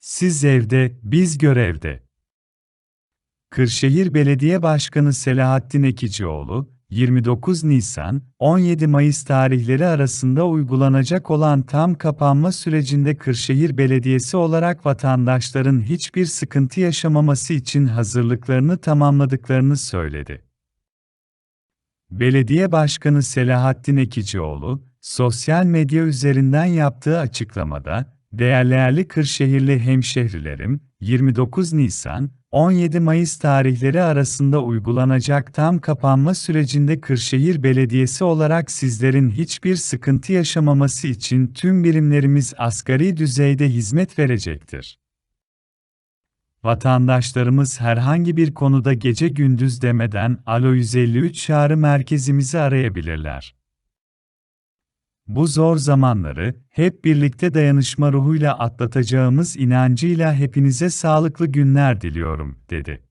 Siz evde, biz görevde. Kırşehir Belediye Başkanı Selahattin Ekicioğlu, 29 Nisan, 17 Mayıs tarihleri arasında uygulanacak olan tam kapanma sürecinde Kırşehir Belediyesi olarak vatandaşların hiçbir sıkıntı yaşamaması için hazırlıklarını tamamladıklarını söyledi. Belediye Başkanı Selahattin Ekicioğlu, sosyal medya üzerinden yaptığı açıklamada, değerli Kırşehirli hemşehrilerim, 29 Nisan, 17 Mayıs tarihleri arasında uygulanacak tam kapanma sürecinde Kırşehir Belediyesi olarak sizlerin hiçbir sıkıntı yaşamaması için tüm birimlerimiz asgari düzeyde hizmet verecektir. Vatandaşlarımız herhangi bir konuda gece gündüz demeden Alo 153 çağrı merkezimizi arayabilirler. Bu zor zamanları hep birlikte dayanışma ruhuyla atlatacağımız inancıyla hepinize sağlıklı günler diliyorum, dedi.